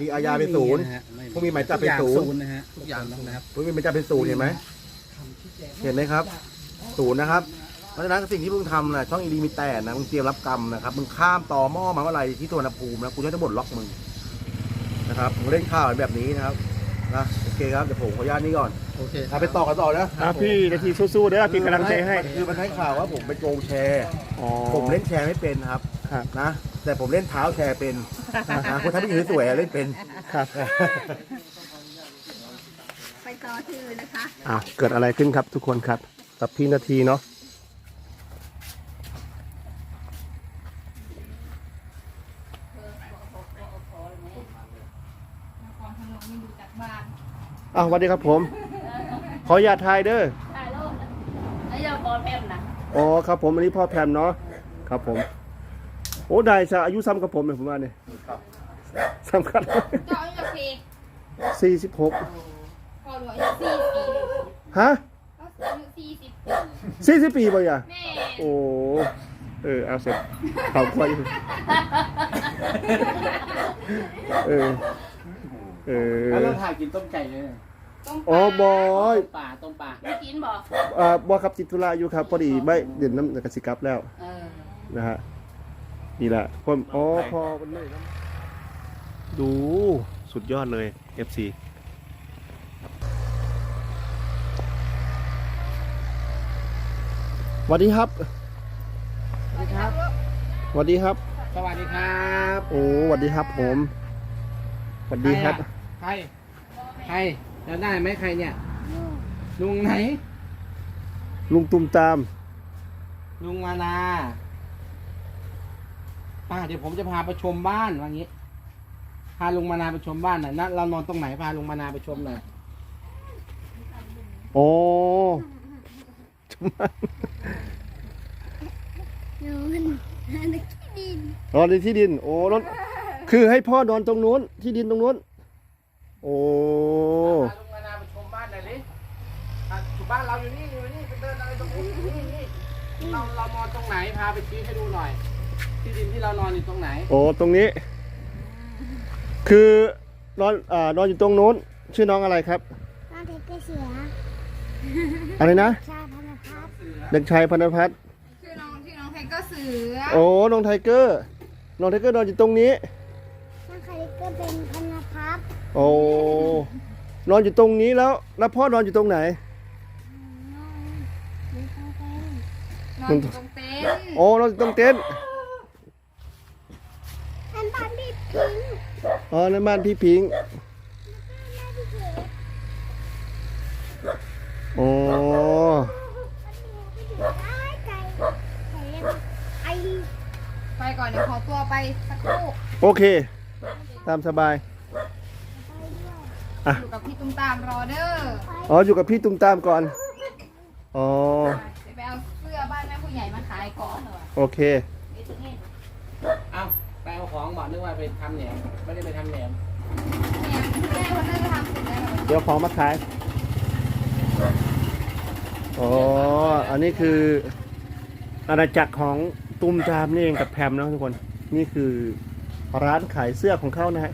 คดีอาญาเป็นศูนย์ไม่มีะฮะไพวกมีหมายจับเป็นทุกอย่งศูนย์นะฮะทุกอย่างนะครับ พวกนี้มันจะเป็นศูนย์เห็นไหม เห็นไหมครับ ศูนย์นะครับ เพราะฉะนั้นสิ่งที่มึงทำนะช่องอีดีมีแต่นะมึงเตรียมรับกรรมนะครับ มึงข้ามต่อหม้อมาเมื่อไหรที่ตัวนภูมินะกูจะได้บทล็อกมึงนะครับมึงเล่นข่าวแบบนี้นะครับนะโอเคครับเดี๋ยวผมขออนุญาตนี่ก่อนโอเคเอาไปต่อกันต่อนะอะพี่นาทีสู้ๆเด้อพี่กำลังใจให้คือมันให้ข่าวว่าผมไปโกงแชร์ อ๋อผมเล่นแชร์ไม่เป็นครับครับ นะ แต่ผมเล่นเท้าแชร์เป็นนะคนทำผู้หญิงสวยๆเล่นเป็น ครับไปต่อชื่อนะคะ อะเกิดอะไรขึ้นครับทุกคนครับกับพี่นาทีเนาะก่อนถนนยังอยู่จากบ้านอะสวัสดีครับผม ขออย่าตทายเด้อ ถ่ายรูปแล้วยาบอลแพมนะ อ๋อครับผมอันนี้พ่อแพมเนาะครับผม โอ้ได้จะอายุซ้ำกับผมเลยผมว่าเนี่ยซ้ำกันเจ้าอยากเพลงสี่สิบหกพอหลวงอายุสี่ปีฮะเขาอายุสี่สิบปีสี่สิบปีป่ะอะแม่โอ้เออเอาเสร็จเขาควายเออเออแล้วเราถ่ายกินต้มไก่เลยเนี่ยต้มอ๋อบอยต้มป่าต้มป่าไม่กินบอกอ่าบอครับจิตธุระอยู่ครับพอดีไม่เด่นน้ำกสิกลับแล้วเออนะฮะ นี่แหละผมอ๋อพอมันเลยนะดูสุดยอดเลย FC สวัสดีครับ สวัสดีครับ สวัสดีครับ สวัสดีครับโอ้สวัสดีครับผมสวัสดีครับ ใคร ใครจะได้ไหมใครเนี่ย ลุงไหน ลุงตุมตาม ลุงมานา ป้าเดี๋ยวผมจะพาไปชมบ้านว่างี้ พาลุงมานาไปชมบ้านหน่อยนะเรานอนตรงไหนพาลุงมานาไปชมหน่อยโอ้นูนนักขี้ดินนอนในที่ดิน โอ้นอนคือให้พ่อนอนตรงนู้น ที่ดินตรงนู้น โอ้พาลุงมานาไปชมบ้านหน่อยดิอะอยู่บ้านเราอยู่นี่อยู่นี่ไปเดินอะไรตรงนี้นี่นี่เราเรานอนตรงไหนพาไปชี้ให้ดูหน่อย ที่ดินที่เรานอนอยู่ตรงไหน โอ้ตรงนี้ คือนอนอ่านอนอยู่ตรงนู้น ชื่อน้องอะไรครับ น้องเทคเกอร์เสืออะไรนะ ชาพันธพัฒน์เด็กชายพนพัฒน์ชื่อน้องชื่อน้องไทเกอร์เสือโอ้น้องไทเกอร์น้องไทเกอร์นอนอยู่ตรงนี้ น้องคาริเกอร์เป็นพันธพัฒน์โอ้นอนอยู่ตรงนี้แล้ว แล้วพ่อนอนอยู่ตรงไหน น้องเป็นข้าวแกงนอนอยู่ตรงเต็นท์โอ้นอนอยู่ตรงเต็นท์ เป็นบ้านพี่พิงค์ อ๋อนั่นบ้านพี่พิงค์แม่พี่เก๋โอ้พี่เก๋ไก่ไก่ไก่เลี้ยงไอไปก่อนเดี๋ยวขอตัวไปสักครู่โอเค ตามสบายไปด้วยอยู่กับพี่ตุ้มตามรอเด้ออ๋อ อยู่กับพี่ตุ้มตามก่อน อ๋อ เดี๋ยวไปเอาเสื้อบ้านแม่ผู้ใหญ่มาขายก่อนเหรอ โอเค เดี๋ยวจะเห็น เอ้าไปเอา ของบอกนึกว่าไปทำแหนมไม่ได้ไปทำแหนมแม่แม่คนนั้นจะทำเสร็จแล้วเหรอเดี๋ยวของมาขาย อ๋อ อันนี้คืออาณาจักรของตุ้มตามนี่เองกับแพมนะทุกคน นี่คือร้านขายเสื้อของเขานะฮะ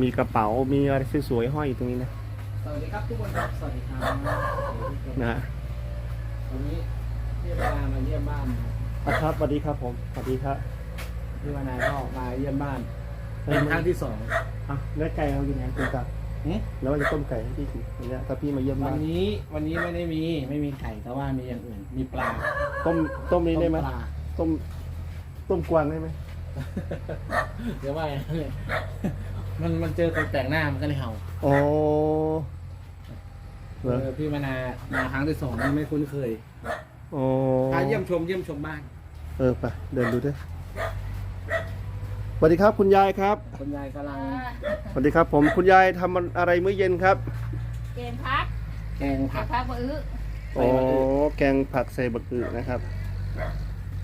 มีกระเป๋า มีอะไรสวยๆห้อยอยู่ตรงนี้นะ สวัสดีครับทุกคนครับ สวัสดีครับนะฮะวันนี้พี่วานามาเยี่ยมบ้านนะครับอะครับสวัสดีครับผม สวัสดีครับ พี่วานาก็มาเยี่ยมบ้านเฮ้ยเป็นครั้งที่สองอะเนื้อไก่เราอยู่ไหนตุ้มตามหึแล้วว่าจะต้มไก่ให้พี่กินอย่างเงี้ยถ้าพี่มาเยี่ยมวับ้านนนี้วันนี้ไม่ได้มีไม่มีไก่แต่ว่ามีอย่างอื่น มีปลาต้มต้มนี้ได้ไหมปลาต้มต้มกวางได้ไหมเดี๋ยวว่าอย่างนั้นเลยมันมันเจอคนแปลกหน้ามันก็เลยเห่าอ๋อเหรอเออพี่วานามาครั้งที่สองนี่ไม่คุ้นเคยอ๋อพาเยี่ยมชมเยี่ยมชมบ้าน เออไปเดินดูด้วย สวัสดีครับคุณยายครับคุณยายกำลังสวัสดีครับ ผมคุณยายทำอะไรมื้อเย็นครับเกมพักแกงเกผัมกพักบอื้อใส่อ๋อมะอึแกงผักใส่บักอึนะครับ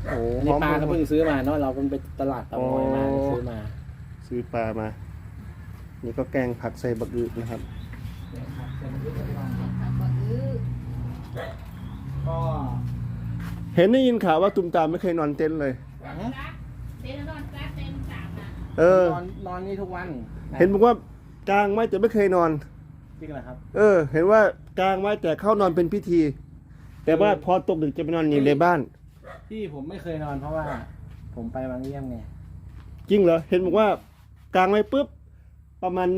โอ้อันหนี่อมปลาก็เพิ่งซื้อมาเนาะเราเพิ่งไปตลาดตะมอยมาอ๋อซื้อมาซื้อปลามา นี่ก็แกงผักใส่บักอึนะครับเกมพักบอื้อก็เห็นได้ยินข่าวว่าตุมตามไม่เคยนอนเต็นท์เลยเต้นนอนกราฟเต้นสามนะ เออ นอนนอนนี่ทุกวันเห็นบอกว่ากลางไว้แต่ไม่เคยนอน จริงเหรอครับ เออ เห็นว่ากลางไว้แต่เข้านอนเป็นพิธี แต่ว่าพอตกดึกจะไปนอนอยู่ในบ้าน ที่ผมไม่เคยนอนเพราะว่า ผมไปบางเยี่ยมไงจริงเหรอ เห็นบอกว่ากลางไว้ปุ๊บประมาณ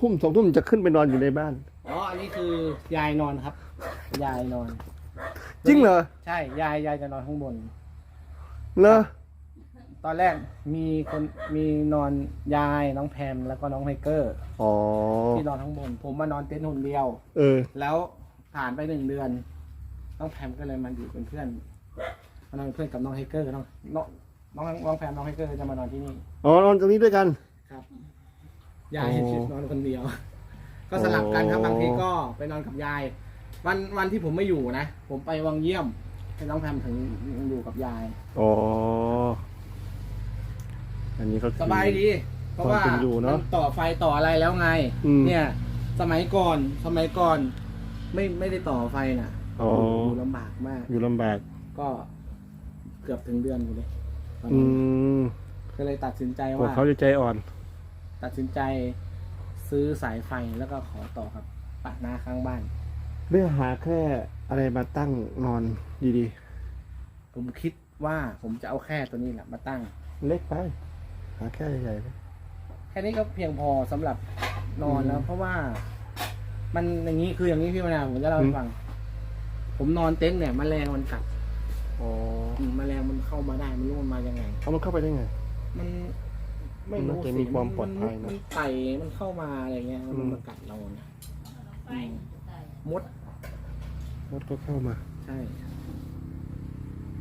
ทุ่มสองทุ่มจะขึ้นไปนอนอยู่ในบ้าน อ๋ออันนี้คือยายนอนครับ ยายนอน จริงเหรอใช่ยายยายจะนอนข้างบน เหรอ ตอนแรกมีคนมีนอนยายน้องแพมแล้วก็น้องไฮเกอร์ อ๋อ ที่นอนข้างบน ผมมานอนเต็นท์คนเดียว เออ แล้วผ่านไปหนึ่งเดือน น้องแพมก็เลยมาอยู่เป็นเพื่อนมานอนเป็นเพื่อนกับน้องไฮเกอร์น้องน้องน้องน้องแพมน้องไฮเกอร์จะมานอนที่นี่ อ๋อนอนตรงนี้ด้วยกัน ครับ ยายโอ้นอนคนเดียว ก็สลับกันครับโอ้บางทีก็ไปนอนกับยาย วันวันที่ผมไม่อยู่นะ ผมไปวังเยี่ยมให้น้องแพมถึงอยู่กับยาย อ๋อ อันนี้ก็คือ สบายดี เพราะว่าความเป็นอยู่เนอะมันต่อไฟต่ออะไรแล้วไง อืม เนี่ย สมัยก่อนสมัยก่อน ไม่ไม่ได้ต่อไฟน่ะอ๋ออยู่ลำบากมาก อยู่ลำบาก ก็เกือบถึงเดือนอยู่เลยตอนอืนั้นมก็เลยตัดสินใจพวกว่า เขาจะใจอ่อน ตัดสินใจซื้อสายไฟแล้วก็ขอต่อครับปะหน้าข้างบ้าน เรื่องหาแค่อะไรมาตั้งนอนดีผมคิดว่าผมจะเอาแค่ตัวนี้แหละมาตั้งๆ เล็กไป หาแค่ใหญ่ๆไปแค่นี้ก็เพียงพอสำหรับนอนแล้ว เพราะว่า มันอย่างนี้คืออย่างนี้พี่มะนาวผมจะเล่าให้ฟัง ผมนอนเต็นท์เนี่ยแมลงมันกัดอ๋ออืมแมลงมันเข้ามาได้ไม่รู้มันมายังไง เอามันเข้าไปได้ไง มันไม่มันรู้น่าจะสิมีความปลอดภัยนะมันไต่มันเข้ามาอะไรเงี้ยแล้วมันอืมมากัดเราเนี่ยอืมมดมดก็เข้ามา ใช่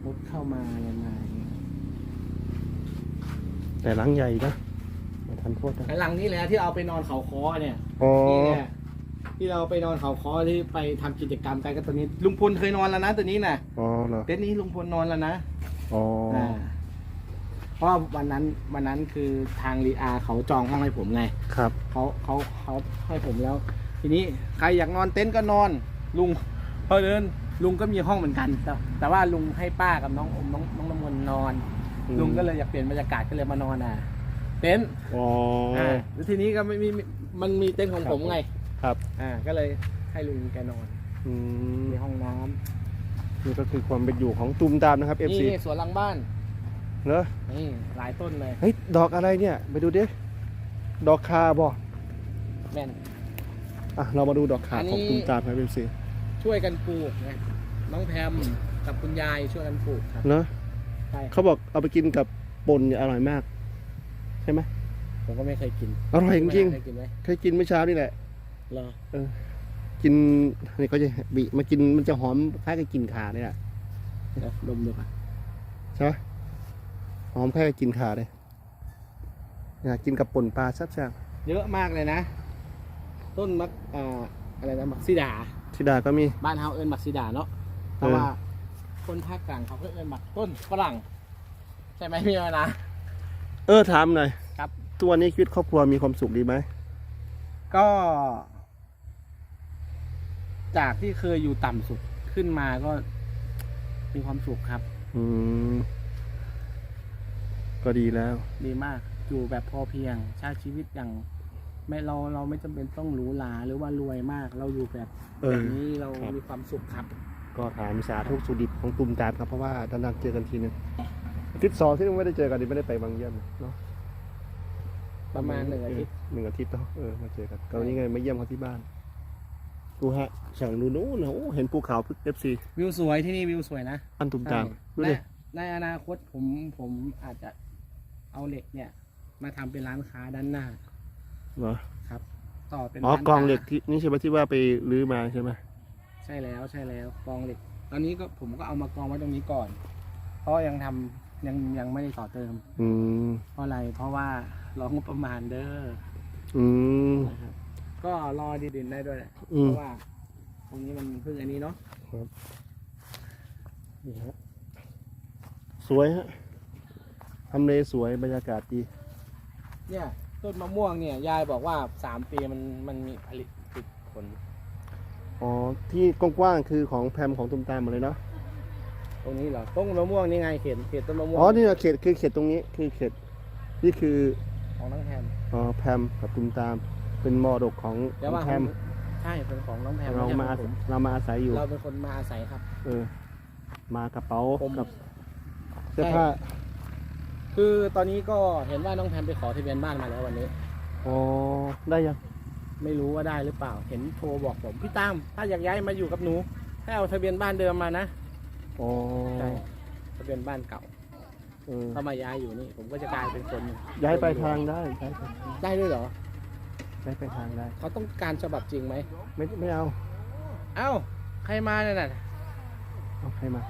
มดเข้ามาอะไรมาอย่างเงี้ย แต่หลังใหญ่นะไม่ทันโทษนะ ไอ้หลังนี้แหละที่เอาไปนอนเขาคอเนี่ยอ๋อ นี่แหละที่เราไปนอนเขาคอที่ไปทำกิจกรรมกันก็ตัวนี้ ลุงพลเคยนอนแล้วนะตัวนี้น่ะอ๋อเหรอ เต็นท์นี้ลุงพลนอนแล้วนะอ๋อออ่าเพราะว่าวันนั้นวันนั้นคือทางรีอาเขาจองห้องให้ผมไง ครับ เขาเขาเขาให้ผมแล้ว ทีนี้ใครอยากนอนเต็นท์ก็นอน ลุงพอเดินลุงก็มีห้องเหมือนกันแต่แต่ว่าลุงให้ป้ากับน้องอมน้องน้องน้ำมนต์นอน อืม ลุงก็เลยอยากเปลี่ยนบรรยากาศก็เลยมานอนอะเต็นท์อ๋ออ่าแล้วทีนี้ก็ไม่มีมันมีเต็นท์ของผมไงครับ อ่าก็เลยให้ลุงแกนอนอืมในห้องน้ำนี่ก็คือความเป็นอยู่ของตูมตามนะครับ FC นี่สวนหลังบ้านเหรอนี่หลายต้นเลย เฮ้ยดอกอะไรเนี่ย ไปดูดิดอกคาบ่แม่น อะเรามาดูดอกขาอันนี้ ของตูมตามครับ FC ช่วยกันปลูกไงน้องแพมกับคุณยายช่วยกันปลูกครับเนอะใช่เขาบอกเอาไปกินกับป่นเนี่ยอร่อยมาก ใช่ไหมผมก็ไม่เคยกินอร่อยจริงเคยกินไหมๆเคยกินเมื่อเช้านี่แหละ เหรอกินนี่เขาจะบีมากินมันจะหอมคล้ายกับกลินขาเนี่ยเดี๋ยวดมดูก่อนใช่ไหมหอมคล้ายกับกลินขาเลยอยากกินกับป่นปลาแซ่บเยอะมากเลยนะ ต้นมักอ่าอะไรนะมักซิดา ๆที่ดาก็มี บ้านเฮาเอิ้นมักซิดาเนาะเพราะว่า คนภาคกลางเขาก็เอิ้นมักต้นฝรั่ง ใช่ไหมพี่มานะเออถามหน่อยครับตัวนี้ชีวิตครอบครัวมีความสุขดีไหมก็ จากที่เคยอยู่ต่ำสุดขึ้นมาก็มีความสุขครับ อืมก็ดีแล้ว ดีมากอยู่แบบพอเพียงใช้ชีวิตอย่าง ไม่เราเราไม่จำเป็นต้องหรูหราหรือว่ารวยมาก เราอยู่แบบเอแบอบนี้เราครับ มีความสุขครับ ก็ถามสาทุกสุดิบของตุมตามครับเพราะว่านานๆเจอกันทีนึงอาทิตย์สองที่ไม่ได้เจอกันนี่ไม่ได้ไปบางเยี่ยมเนาะประมาณหนึ่งอาทิตย์หนึ่งอาทิตย์เนาะเออมาเจอกันก็วันนี้ไงมาเยี่ยมเขาที่บ้านดูฮะช่างดูนู้นนะโอ้เห็นภูเขาพึกเอฟซีวิวสวยที่นี่วิวสวยนะอันตุมตามดูในดิในอนาคตผมผมอาจจะเอาเหล็กเนี่ย มาทำเป็นร้านค้าด้านหน้าเหรอครับ ต่อเป็นอ๋อร้านกองเหล็กค้าที่นี่ใช่ไหมที่ว่าไปรื้อมาใช่ไหม ใช่แล้วใช่แล้วกองเหล็ก ตอนนี้ก็ผมก็เอามากองไว้ตรงนี้ก่อน เพราะยังทำยังยังไม่ได้ต่อเติม อืม เพราะอะไรเพราะว่ารองบประมาณเด้ออืม นะครับก็รอดีดินได้ด้วยแหละอืมเพราะว่า ตรงนี้มันเพิ่งอันนี้เนาะนี่ฮะสวยฮะทำเลสวยบรรยากาศดี เนี่ยต้นมะม่วงเนี่ยยายบอกว่าสามปีมันมันมีผลิตติดผล อ๋อ ที่กว้างๆคือของแพมของตุมตามหมดเลยเนาะ ตรงนี้เหรอต้นมะม่วงนี่ไงเห็นเห็นต้นมะม่วงอ๋อ นี่เหรอเขตคือเขตตรงนี้คือเขตนี่คือของน้องแพมอ๋อแพมกับตุมตาม เป็นมรดกของแต่ว่าแพมใช่เป็นของน้องแพมเราไใช่มาของผมเรามาอาศัยอยู่ เราเป็นคนมาอาศัยครับ เออ มากระเป๋าผม กับเสื้อผ้า คือตอนนี้ก็เห็นว่าน้องแพมไปขอทะเบียนบ้านมาแล้ววันนี้ อ๋อ ได้ยัง ไม่รู้ว่าได้หรือเปล่า เห็นโทรบอกผมพี่ตามถ้าอยากย้ายมาอยู่กับหนูให้เอาทะเบียนบ้านเดิมมานะอ๋อใช่ทะเบียนบ้านเก่าเออถ้ามาย้ายอยู่นี่ ผมก็จะกลายเป็นคนย้ายไปทางได้ย้ายไปได้ด้วยเหรอย้ายไปทางได้ เขาต้องการฉบับจริงไหมไม่ไม่เอาเอ้าใครมาเนี่ยน่ะเอาใครมา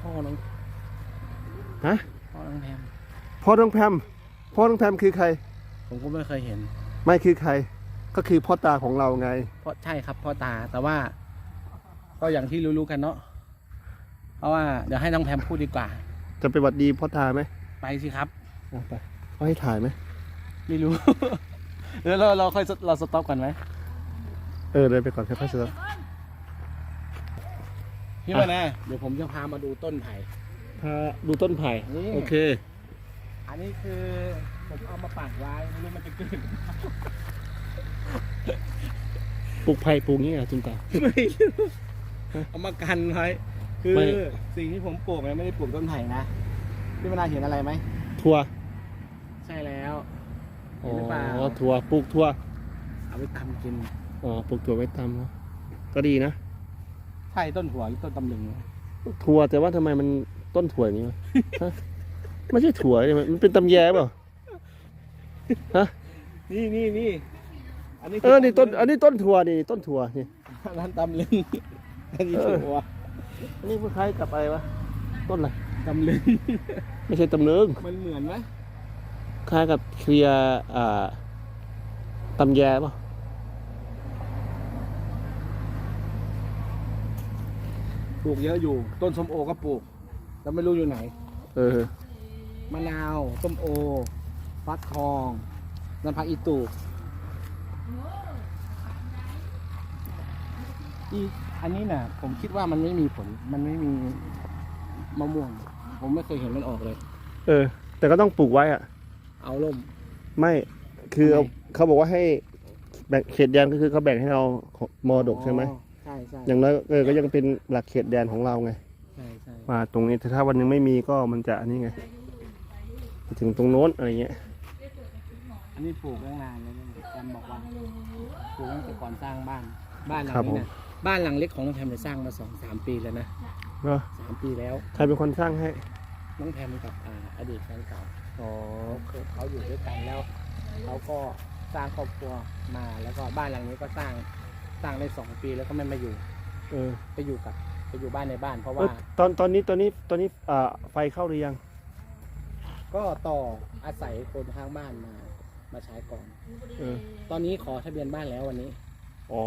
พ่อน้องฮะพ่อน้องแพมพ่อน้องแพมพ่อน้องแพมคือใคร ผมก็ไม่เคยเห็น ไม่คือใคร ก็คือพ่อตาของเราไง เพราะใช่ครับพ่อตาแต่ว่า ก็อย่างที่รู้ๆกันเนาะเพราะว่าเดี๋ยวให้น้องแพมพูดดีกว่า จะไปหวัดดีพ่อตาไหมไปสิครับเอาไปเขาให้ถ่ายไหมไม่รู้ เดี๋ยวเราเราค่อยเราสต็อปกันไหมเออเลยไปก่อนครับพ่อเสือพี่มาแน่เดี๋ยวผมจะพามาดูต้นไผ่ พาดูต้นไผ่นี่ โอเค อันนี้คือผมเอามาปักไว้ไม่รู้มันจะเกิด ปลูกไผ่ปลูกงี้เหรอะจุนตา ไม่รู้เอามากันไว้คือไม่ สิ่งที่ผมปลูกเนี่ยไม่ได้ปลูกต้นไผ่นะพี่มานาเห็นอะไรไหมทัวใช่แล้วอ๋เห็นหรือเปล่าอทัวปลูกทัวเอาไปตำกินอ๋อปลูกถั่วไว้ตำเนาะก็ดีนะใช่ต้นหัวหรือต้นตำลึงถั่วแต่ว่าทำไมมันต้นถั่วอย่างนี้วะฮะไม่ใช่ถั่วใช่ไหมมันเป็นตำแยเปล่านี่นี่นี่ อันนี้เออนี่ต้นอันนี้ต้นถั่วนี่ต้นถั่วนี่ร้านตำลึงอันนี้เออถั่วอันนี้คล้ายๆกับอะไรวะต้นอะไรตำลึงไม่ใช่ตำเนิงมันเหมือนไหมคล้ายกับเคลียร์อ่าตำแยเปล่าปลูกเยอะอยู่ ต้นส้มโอก็ปลูกแต่ไม่รู้อยู่ไหน เออมะนาวส้มโอฟักทองน้ำพักอีตู อีอันนี้น่ะ ผมคิดว่ามันไม่มีผล มันไม่มีมะม่วง ผมไม่เคยเห็นมันออกเลย เออ แต่ก็ต้องปลูกไว้อะเอาล่ม ไม่คือเอาทำไม เขาบอกว่าให้แบ่งเขตแดนก็คือเขาแบ่งให้เรามรดกใช่ไหมอ๋อใช่ใช่อย่างน้อยเออก็ยังเป็นหลักเขตแดนของเราไงใช่ใช่ว่าตรงนี้ถ้าวันหนึงไม่มีก็มันจะอันนี้ไงไปถึงตรงโน้นอะไรเงี้ย อันนี้ปลูกตั้งนานแล้วเนี่ยแอมบอกว่าปลูกตั้งแต่ก่อนสร้างบ้าน บ้านหลังครับผนี้มนะบ้านหลังเล็กของน้องแพมเนี่ยสร้างมาสองสามปีแล้วนะเนาะสามปีแล้ว ใครเป็นคนสร้างให้ น้องแพมกับอ่าอดีตแฟนเก่าอ๋อเขาเขาอยู่ด้วยกันแล้วเขาก็สร้างครอบครัวมาแล้วก็บ้านหลังนี้ก็สร้างสร้างได้สองปีแล้วก็ไม่มาอยู่ เออไปอยู่กับไปอยู่บ้านในบ้านเพราะเอว่าอตอนตอนนี้ตอนนี้ตอนนี้อ่าไฟเข้าหรือยัง ก็ต่ออาศัยคนข้างบ้านมา มาใช้ก่อน เออ ตอนนี้ขอทะเบียนบ้านแล้ววันนี้ อ๋อ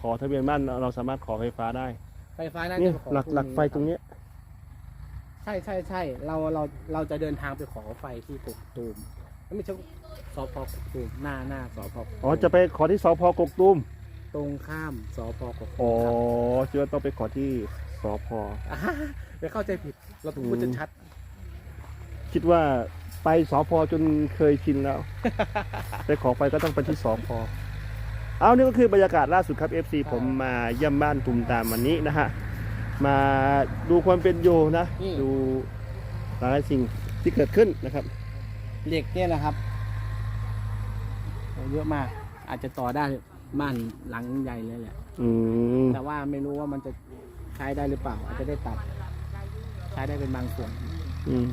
ขอทะเบียนบ้านเราสามารถขอไฟฟ้าได้ไฟฟ้าน่าเนี่จะยขอหลักพรุ่หลักไฟตรงเนี้ยใช่ใช่ใช่เราเราเราจะเดินทางไปขอไฟที่กกตูมไม่ใช่สพกกตูมหน้าหน้าสพกกตูมอ๋อจะไปขอที่สพกกตูมตรงข้ามสพกกตูอ๋อมครับ คิดว่าต้องไปขอที่สพ อ่าไปเข้าใจผิด เราต้องพูดอืม ชัดคิดว่า ไปสพจนเคยชินแล้ว ไปขอไฟก็ต้องไปที่สพเอานี่ก็คือบรรยากาศล่าสุดครับ FC ผมมาเยี่ยมบ้านตุมตามวันนี้นะฮะ มาดูความเป็นอยู่นะดูหลายสิ่งที่เกิดขึ้นนะครับๆเหล็กเนี่ยนะครับโอ้เยอะมาก อาจจะต่อได้บ้านหลังใหญ่เลยแหละ อืมแต่ว่าไม่รู้ว่ามันจะใช้ได้หรือเปล่า อาจจะได้ตัด ใช้ได้เป็นบางส่วน อืม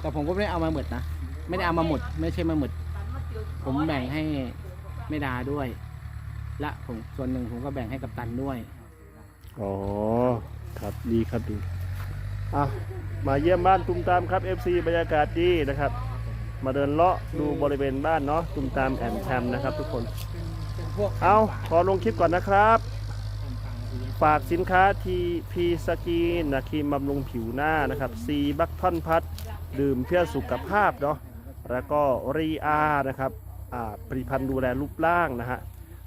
แต่ผมก็ไม่ได้เอามาหมดนะ ไม่ได้เอามาหมด ไม่ใช่มาหมด ผมแบ่งให้ไม่ดาด้วย และผมส่วนหนึ่งผมก็แบ่งให้กับตันด้วย อ๋อ ครับดีครับดีอะมาเยี่ยมบ้านตุมตามครับ FC บรรยากาศดีนะครับ มาเดินเลาะดูบริเวณบ้านเนาะตุมตามแอนแทมนะครับ ทุกคน เอาขอลงคลิปก่อนนะครับ ฝากสินค้าทีพีสกีนนะครีมบำรุงผิวหน้านะครับซีบัคทอนพัด ดื่มเพื่อสุขภาพเนาะแล้วก็รีอานะครับอ่าผลิตภัณฑ์ดูแลรูปร่างนะฮะ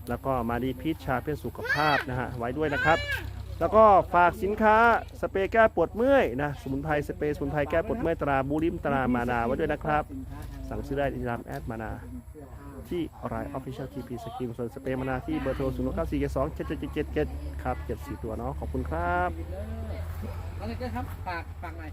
แล้วก็มาดีพีชชาเพื่อสุขภาพนะฮะไว้ด้วยนะครับ แล้วก็ฝากสินค้าสเปรย์แก้ปวดเมื่อยนะสมุนไพรสเปรย์สมุนไพรแก้ปวดเมื่อยตราบูริมตรามานาไว้ด้วยนะครับ สั่งซื้อได้ที่ร้านแอดมานาที่รายออฟฟิเชียลทีพีสกิมส่วนสเปรย์มานาที่เบอร์โทร0 9 4 2 7 7 7 7ครับ74ตัวเนาะขอบคุณครับเอาเลยครับฝากฝากหน่อย